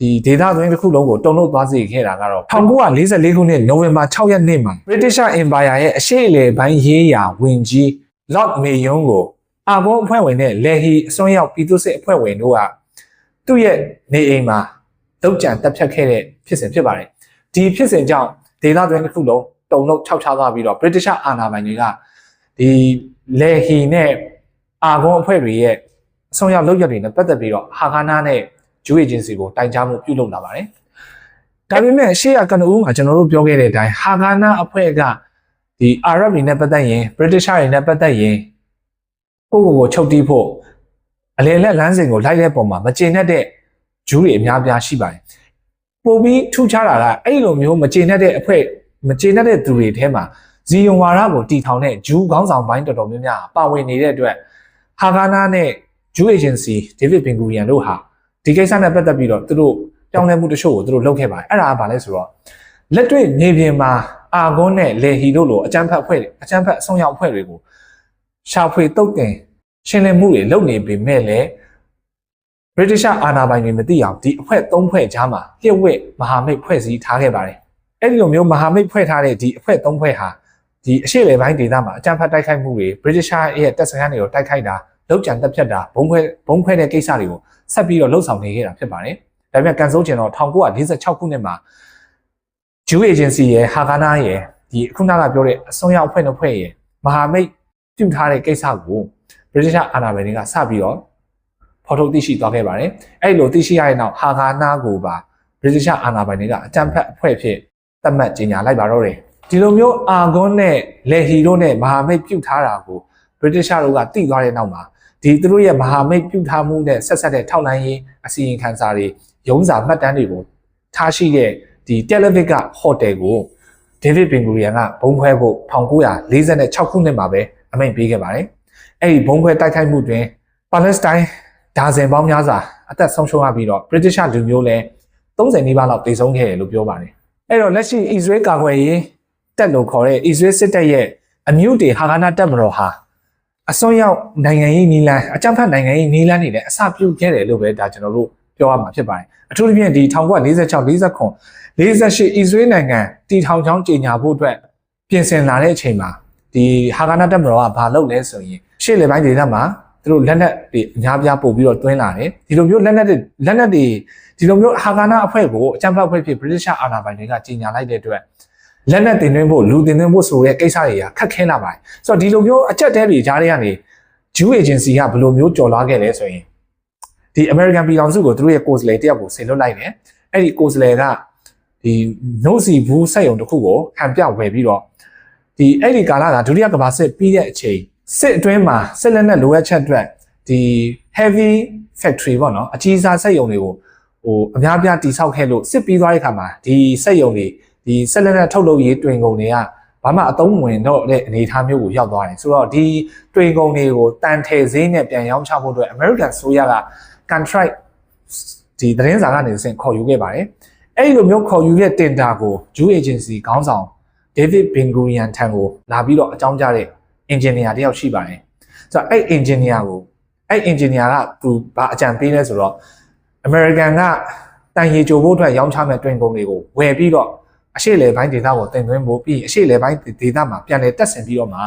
ဒီဒေတာသွင်းတစ်ခုလုံးကိုတုံ့လို့သွားစေခဲ့တာကတော့1944ခုနှစ်နိုဝင်ဘာ6ရက်နေ့မှာ British Empire ရဲ့အရှိအလေပိုင်းရေးရာဝင်ကြီး Lord Mayon ကိုအာကွန်းအဖွဲ့ဝင်နဲ့လေဟီအစွန်းရောက်ပြည်သူ့စစ်အဖွဲ့ဝင်တို့ကသူ့ရဲ့နေအိမ်မှာတုတ်ကြံတက်ဖြတ်ခဲ့တဲ့ဖြစ်စဉ်ဖြစ်ပါတယ် ဒီဖြစ်စဉ်ကြောင့်ဒေသတွင်းတစ်ခုလုံးတုံလုံးခြောက်ခြားသွားပြီးတော့ British အာဏာပိုင်တွေကဒီလေဟီနဲ့အာဂွန်အဖွဲ့တွေရဲ့အဆုံးရောက်လုပ်ရက်တွေနဲ့ပတ်သက်ပြီးတော့ဟာဂါနာနဲ့ဂျူအေဂျင်စီကိုတိုင်ကြားမှုပြုလုပ်လာပါတယ်။ဒါပေမဲ့ရှေ့ကကနဦးမှာကျွန်တော်တို့ပြောခဲ့တဲ့အတိုင်းဟာဂါနာအဖွဲ့ကဒီအာရပ်တွေနဲ့ပတ်သက်ရင် British တွေနဲ့ပတ်သက်ရင်ကိုကိုကိုချုပ်တီးဖို့အလေလက်လမ်းစဉ်ကိုလိုက်တဲ့ပုံမှာမကျေနပ်တဲ့ဂျူးတွေအများပြားရှိပါတယ် ပိုပြီးထူးခြားတာကအဲ့လိုမျိုးမကျေနပ်တဲ့အဖွဲ့မကျေနပ်တဲ့သူတွေထဲမှာဇီယုံဝါဒကိုတီထောင်တဲ့ဂျူးခေါင်းဆောင်ပိုင်းတော်တော်များများပါဝင်နေတဲ့အတွက်ဟာဂါနာနဲ့ဂျူးအေဂျင်စီဒေးဗစ်ဘင်ဂူရီယန်တို့ဟာဒီကိစ္စနဲ့ပတ်သက်ပြီးတော့သူတို့ပြောင်းလဲမှုတချို့ကိုသူတို့လုပ်ခဲ့ပါတယ်အဲ့ဒါကဘာလဲဆိုတော့လက်တွေ့နေပြင်မှာအာဂွန်းနဲ့လေဟီတို့လိုအကြမ်းဖက်အဖွဲ့အကြမ်းဖက်အဆုံးရောက်အဖွဲ့တွေကိုရှာဖွေတုတ်တင်ရှင်းလင်းမှုတွေလုပ်နေပေမဲ့လည်း British အာဏာပိုင်တွေမသိအောင်ဒီအဖွဲ့၃ဖွဲ့ကြားမှာလျှို့ဝှက်မဟာမိတ်ဖွဲ့စည်းထားခဲ့ပါတယ်။အဲ့ဒီလိုမျိုးမဟာမိတ်ဖွဲ့ထားတဲ့ဒီအဖွဲ့၃ဖွဲ့ဟာဒီအရှိလေပိုင်းဒေသမှာအကြမ်းဖက်တိုက်ခိုက်မှုတွေ British ရဲ့တပ်စခန်းတွေကိုတိုက်ခိုက်တာလောက်ကြံတက်ဖြတ်တာဘုံခွဲဘုံခွဲတဲ့ကိစ္စတွေကိုဆက်ပြီးတော့လှုပ်ဆောင်နေခဲ့တာဖြစ်ပါတယ်။ဒါပေမဲ့ကန်ဆိုးကျင်တော့1946ခုနှစ်မှာ Jew Agency ရဲ့ဟာဂါနာရဲ့ဒီခုနကပြောတဲ့အစွန်းရောက်အဖွဲ့နှစ်ဖွဲ့ရဲ့မဟာမိတ်ပြုထားတဲ့ကိစ္စကို British အာဏာပိုင်တွေကစပြီးတော့ ဖော်ထုတ်သိရှိသွားခဲ့ပါတယ်။အဲ့လိုသိရှိရတဲ့နောက်ဟာဂါနာကိုပါဗြိတိရှအာဏာပိုင်တွေကအကြံဖက်အဖွဲ့ဖြစ်သတ်မှတ်ကြေညာလိုက်ပါတော့တယ်။ဒီလိုမျိုးအာဂွန်နဲ့လေဟီတို့နဲ့မဟာမိတ်ပြုတ်ထားတာကိုဗြိတိရှတို့ကသိသွားတဲ့နောက်မှာဒီသူတို့ရဲ့မဟာမိတ်ပြုတ်ထားမှုနဲ့ဆက်ဆက်တဲ့ထောက်လှမ်းရေးအစီရင်ခံစာတွေရုံးစာမှတ်တမ်းတွေကိုထားရှိတဲ့ဒီတယ်လီဗစ်ကဟိုတယ်ကိုဒေးဗစ်ဘင်ဂူရီယန်ကဘုံခွဲဖို့1946ခုနှစ်မှာပဲအမိန့်ပေးခဲ့ပါတယ်။အဲ့ဒီဘုံခွဲတိုက်ခိုက်မှုတွင်ပါလက်စတိုင်း ဒါဇင်ပေါင်းများစွာအသက်ဆုံးရှုံးရပြီးတော့ British လူမျိုးလည်း30နီးပါးလောက်တေဆုံးခဲ့တယ်လို့ပြောပါတယ်အဲ့တော့လက်ရှိ Israel ကာကွယ်ရေးတပ်လို့ခေါ်တဲ့ Israel စစ်တပ်ရဲ့အမျိုးတွေဟာဂါနာတပ်မတော်ဟာအစွန်းရောက်နိုင်ငံရေးနီလန်အကြမ်းဖက်နိုင်ငံရေးနီလန်တွေလည်းအစပြုခဲ့တယ်လို့ပဲဒါကျွန်တော်တို့ပြောရမှာဖြစ်ပါတယ်အထူးသဖြင့်ဒီ1946 49 48 Israel နိုင်ငံတည်ထောင်ချောင်းကြေညာဖို့အတွက်ပြင်ဆင်လာတဲ့အချိန်မှာဒီဟာဂါနာတပ်မတော်ကဘာလုပ်လဲဆိုရင်ရှေ့လေပိုင်းဒေသမှာ သူတို့လက်နက်တွေအများပြားပို့ပြီးတော့တွင်းလာတယ်ဒီလိုမျိုးလက်နက်တွေလက်နက်တွေဒီလိုမျိုးဟာဂါနာအဖွဲ့ကိုအကြမ်းဖက်အဖွဲ့ဖြစ် British အာဏာပိုင်တွေကကြေညာလိုက်တဲ့အတွက်လက်နက်တင်သွင်းဖို့လူတင်သွင်းဖို့ဆိုတဲ့ကိစ္စတွေကခက်ခဲလာပါတယ်ဆိုတော့ဒီလိုမျိုးအချက်တဲတွေကြားထဲကနေ Jew agency ကဘယ်လိုမျိုးကြော်လာခဲ့လဲဆိုရင်ဒီ American ပြည်တော်စုကိုသူတို့ရဲ့ course လေတယောက်ကိုဆင်လွတ်လိုက်တယ်အဲ့ဒီ course လေကဒီနှုတ်စီဘူးစက်ရုံတစ်ခုကိုဟန်ပြဝယ်ပြီးတော့ဒီအဲ့ဒီကာလကဒုတိယကမ္ဘာစစ်ပြီးတဲ့အချိန် စစ်အတွင်းမှာစစ်လက်နက်လိုအပ်ချက်အတွက်ဒီ heavy factory ပေါ့နော်အကြီးစားစက်ရုံတွေကိုဟိုအများပြားတိဆောက်ခဲ့လို့စစ်ပြီးသွားတဲ့ခါမှာဒီစက်ရုံတွေဒီဆက်လက်နဲ့ထုတ်လုပ်ရေးတွင်ကုန်တွေကဘာမှအသုံးဝင်တော့တဲ့အနေအထားမျိုးကိုရောက်သွားတယ်ဆိုတော့ဒီတွင်ကုန်တွေကိုတန်ထည်ဈေးနဲ့ပြန်ရောင်းချဖို့အတွက် American ဆိုရက contract ဒီသတင်းစာကနေစင်ခေါ်ယူခဲ့ပါတယ်အဲ့ဒီလိုမျိုးခေါ်ယူတဲ့တင်တာကို Jew Agency ခေါင်းဆောင် David Ben Gurion ထံကိုလာပြီးတော့အကြောင်းကြားတဲ့ engineer တယောက်ရှိပါတယ်ဆိုတော့အဲ့ engineer ကိုအဲ့ engineer ကသူဘာအကြံပေးလဲဆိုတော့ American ကတန်ရီကြိုဖို့အတွက်ရောင်းချမဲ့တွင်ကုန်တွေကိုဝယ်ပြီးတော့အရှိလေပိုင်းဒေသကိုတင်သွင်းဖို့ပြီးအရှိလေပိုင်းဒေသမှာပြန်လည်တက်ဆင်ပြီးတော့မှ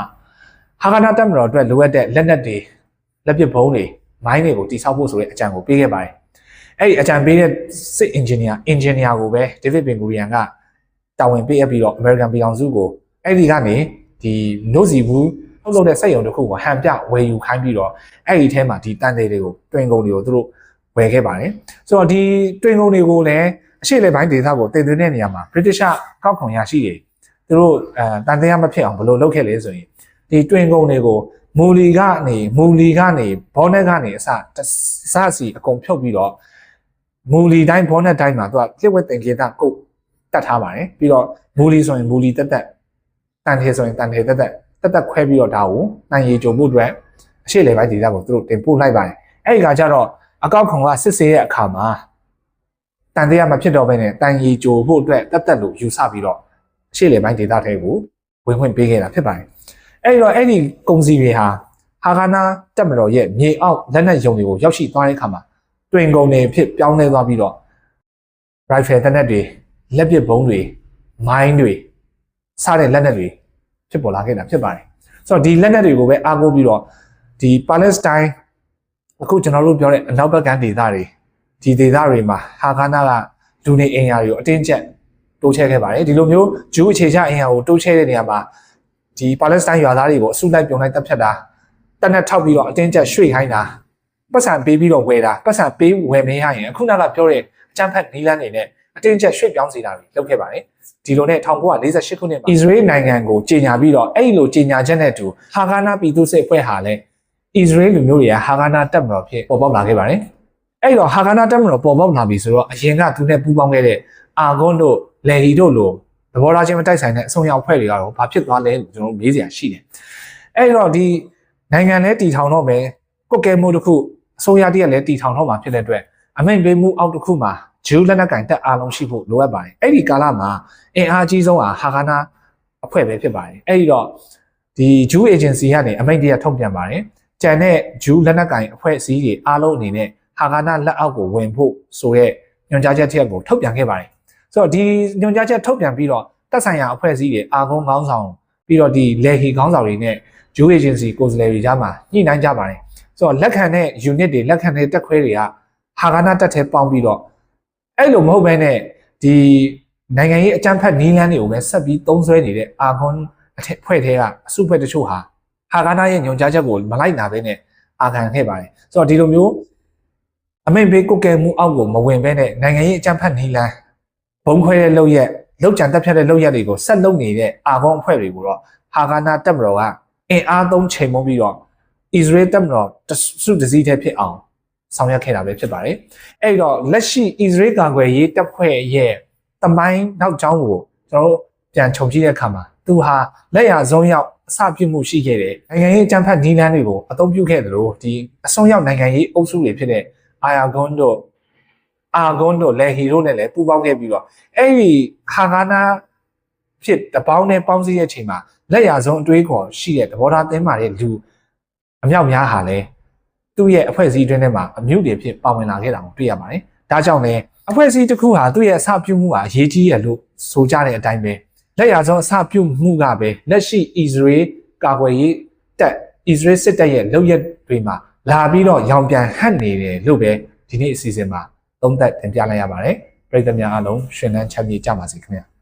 ဟာဂနာတက်မတော်အတွက်လိုအပ်တဲ့လက်နက်တွေလက်ပစ်ဘုံတွေမိုင်းတွေကိုတိစောက်ဖို့ဆိုတဲ့အကြံကိုပေးခဲ့ပါတယ်အဲ့ဒီအကြံပေးတဲ့စစ် engineer engineer ကိုပဲ David Ben Gurion ကတာဝန်ပေးအပ်ပြီးတော့ American ပြည်အောင်စုကိုအဲ့ဒီကနေဒီ note စီဘူး ထုတ်လုပ်တဲ့စက်ရုံတစ်ခုကိုဟန်ပြဝယ်ယူခိုင်းပြီးတော့အဲ့ဒီထဲမှာဒီတန်တွေတွေကိုတွင်ကုန်တွေကိုသူတို့ဝယ်ခဲ့ပါတယ်ဆိုတော့ဒီတွင်ကုန်တွေကိုလည်းအရှိလေပိုင်းဒေသကိုတင်သွင်းတဲ့နေရာမှာ British ကောက်ခွန်ရရှိတယ်သူတို့အဲတန်တရားမဖြစ်အောင်ဘယ်လိုလုပ်ခဲ့လဲဆိုရင်ဒီတွင်ကုန်တွေကိုမူလီကနေမူလီကနေဘောနက်ကနေအစအစစီအကုန်ဖြုတ်ပြီးတော့မူလီတိုင်းဘောနက်တိုင်းမှာသူကပြည့်ဝက်တင်ကေတာကုတ်တတ်ထားပါတယ်ပြီးတော့မူလီဆိုရင်မူလီတက်တက်တန်ထေဆိုရင်တန်ထေတက်တက် တက်တက်ခွဲပြီးတော့ဒါကိုနိုင်ရီကြုံဖို့အတွက်အရှိလေပိုင်းဒေသကိုသူတို့တင်ပို့လိုက်ပါတယ်အဲ့ဒီကကြတော့အကောက်ခွန်ကစစ်ဆေးတဲ့အခါမှာတန်တရားမဖြစ်တော့ဘဲနဲ့တန်ရီကြိုဖို့အတွက်တက်တက်လို့ယူဆပြီးတော့အရှိလေပိုင်းဒေသထဲကိုဝင်ခွင့်ပေးခဲ့တာဖြစ်ပါတယ်အဲ့တော့အဲ့ဒီကုံစီတွေဟာဟာဂါနာတက်မတော်ရဲ့မြေအောက်လက်နက်ယုံတွေကိုရောက်ရှိသွားတဲ့အခါမှာတွင်ကုန်တွေဖြစ်ပြောင်းလဲသွားပြီးတော့ rifle တနက်တွေလက်ပစ်ဘုံးတွေမိုင်းတွေစတဲ့လက်နက်တွေ ဖြစ်ပေါ်လာခဲ့တာဖြစ်ပါတယ်ဆိုတော့ဒီလက်နက်တွေကိုပဲအားကိုးပြီးတော့ဒီ Palestine အခုကျွန်တော်တို့ပြောတဲ့အနောက်ဘက်ကမ်းဒေသတွေဒီဒေသတွေမှာဟာဂါနာကလူနေအင်အားတွေကိုအတင်းကျပ်တိုးချဲ့ခဲ့ပါတယ်ဒီလိုမျိုးဂျူးအခြေချအင်အားကိုတိုးချဲ့တဲ့နေရာမှာဒီပါလက်စတိုင်းရွာသားတွေကိုအစုလိုက်ပြုံလိုက်တပ်ဖြတ်တာတက်နဲ့ထောက်ပြီးတော့အတင်းကျပ်ရွှေ့ခိုင်းတာပတ်စံပေးပြီးတော့ဝယ်တာပတ်စံပေးဝယ်မရရင်အခုနကပြောတဲ့အကြမ်းဖက်နီးလန်းနေနဲ့ အတင်းကျပ်ရွှေ့ပြောင်းစေတာတွေလုပ်ခဲ့ပါတယ်ဒီလိုနဲ့1948ခုနှစ်မှာအစ္စရေးနိုင်ငံကိုကြေညာပြီးတော့အဲ့လိုကြေညာချက်နဲ့အတူဟာဂါနာပြည်သူ့စစ်အဖွဲ့ဟာလည်းအစ္စရေးလူမျိုးတွေကဟာဂါနာတပ်မတော်ဖြစ်ပေါ်ပေါက်လာခဲ့ပါတယ်အဲ့တော့ဟာဂါနာတပ်မတော်ပေါ်ပေါက်လာပြီဆိုတော့အရင်ကသူနဲ့ပူးပေါင်းခဲ့တဲ့အာဂွန်တို့လယ်ဟီတို့လိုသဘောထားချင်းမတိုက်ဆိုင်တဲ့အဆုံရောက်ဖွဲ့တွေကတော့ဘာဖြစ်သွားလဲလို့ကျွန်တော်မေးစရာရှိတယ်အဲ့တော့ဒီနိုင်ငံလဲတည်ထောင်တော့မယ်ကုတ်ကဲမှုတစ်ခုအစိုးရတည်းကလည်းတည်ထောင်တော့မှာဖြစ်တဲ့အတွက်အမိန့်ပေးမှုအောက်တစ်ခုမှာ ဂျူးလက်နက်ကင်တက်အားလုံးရှိဖို့လိုအပ်ပါတယ်အဲ့ဒီကာလမှာအင်အားကြီးဆုံးဟာဟာဂါနာအဖွဲ့ပဲဖြစ်ပါတယ်အဲ့ဒီတော့ဒီဂျူး agency ကနေအမိန့်တရထုတ်ပြန်ပါတယ်ကြံတဲ့ဂျူးလက်နက်ကင်အဖွဲ့အစည်းတွေအားလုံးအနေနဲ့ဟာဂါနာလက်အောက်ကိုဝင်ဖို့ဆိုရဲညွှန်ကြားချက်တစ်ရပ်ကိုထုတ်ပြန်ခဲ့ပါတယ်ဆိုတော့ဒီညွှန်ကြားချက်ထုတ်ပြန်ပြီးတော့တက်ဆိုင်ရာအဖွဲ့အစည်းတွေအာကုန်းခေါင်းဆောင်ပြီးတော့ဒီလေဟီခေါင်းဆောင်တွေနဲ့ဂျူး agency ကိုယ်စားလှယ်တွေကြားမှာညှိနှိုင်းကြပါတယ်ဆိုတော့လက်ခံတဲ့ unit တွေလက်ခံတဲ့တက်ခွဲတွေကဟာဂါနာတက်ထဲပေါင်းပြီးတော့ အဲ့လိုမဟုတ်ဘဲနဲ့ဒီနိုင်ငံရေးအကြမ်းဖက်နီးလန်းတွေကိုပဲဆက်ပြီးသုံးဆွဲနေတဲ့အာခွန်အထက်ဖွဲ့ထဲကအစုဖွဲ့တချို့ဟာဟာဂါနာရဲ့ညွန်ကြားချက်ကိုမလိုက်နာဘဲနဲ့အာခံခဲ့ပါတယ်ဆိုတော့ဒီလိုမျိုးအမိန့်ပေးကုတ်ကဲမှုအောက်ကိုမဝင်ဘဲနဲ့နိုင်ငံရေးအကြမ်းဖက်နီးလန်းဘုံခွဲတဲ့လုပ်ရက်လောက်ကြံတက်ဖြတ်တဲ့လုပ်ရက်တွေကိုဆက်လုပ်နေတဲ့အာခွန်အဖွဲ့တွေကိုတော့ဟာဂါနာတက်မတော်ကအင်အားသုံးချိန်မုံပြီးတော့အစ္စရေးတက်မတော်တစုတစည်းတည်းဖြစ်အောင် ဆောင်ရွက်ခဲ့တာပဲဖြစ်ပါတယ်။အဲ့တော့လက်ရှိအစ္စရေးကာကွယ်ရေးတပ်ဖွဲ့ရဲ့တမိုင်းနောက်ကျောင်းကိုကျွန်တော်တို့ပြန်ခြုံကြည့်တဲ့အခါမှာသူဟာလက်ရဆုံးရောက်အစပြုမှုရှိခဲ့တယ်နိုင်ငံရေးအကြမ်းဖက်နီးလန်းတွေကိုအသုံးပြုခဲ့တယ်လို့ဒီအဆုံးရောက်နိုင်ငံရေးအုပ်စုတွေဖြစ်တဲ့အာယာဂွန်တို့အာဂွန်တို့လေဟီတို့နဲ့လည်းပူးပေါင်းခဲ့ပြီးတော့အဲ့ဒီဟာဂါနာဖြစ်တပေါင်းနဲ့ပေါင်းစည်းတဲ့အချိန်မှာလက်ရဆုံးအတွေးခေါ်ရှိတဲ့သဘောထားတင်းမာတဲ့လူအမြောက်များဟာလည်း သူ့ရဲ့အဖွဲ့အစည်းအတွင်းထဲမှာအမြုပ်တွေဖြစ်ပါဝင်လာခဲ့တာကိုတွေ့ရပါတယ်။ဒါကြောင့်လည်းအဖွဲ့အစည်းတစ်ခုဟာသူ့ရဲ့အစပြုမှုဟာအရေးကြီးရလို့ဆိုကြတဲ့အတိုင်းပဲလက်ရဆုံးအစပြုမှုကပဲလက်ရှိအစ္စရေးကာကွယ်ရေးတပ်အစ္စရေးစစ်တပ်ရဲ့လုပ်ရက်တွေမှာလာပြီးတော့ရောင်ပြန်ဟန့်နေတယ်လို့ပဲဒီနေ့အစီအစဉ်မှာသုံးသပ်တင်ပြလိုက်ရပါတယ်။ပြည်သူများအားလုံးရှင်လန်းချမ်းမြေကြပါစေခင်ဗျာ။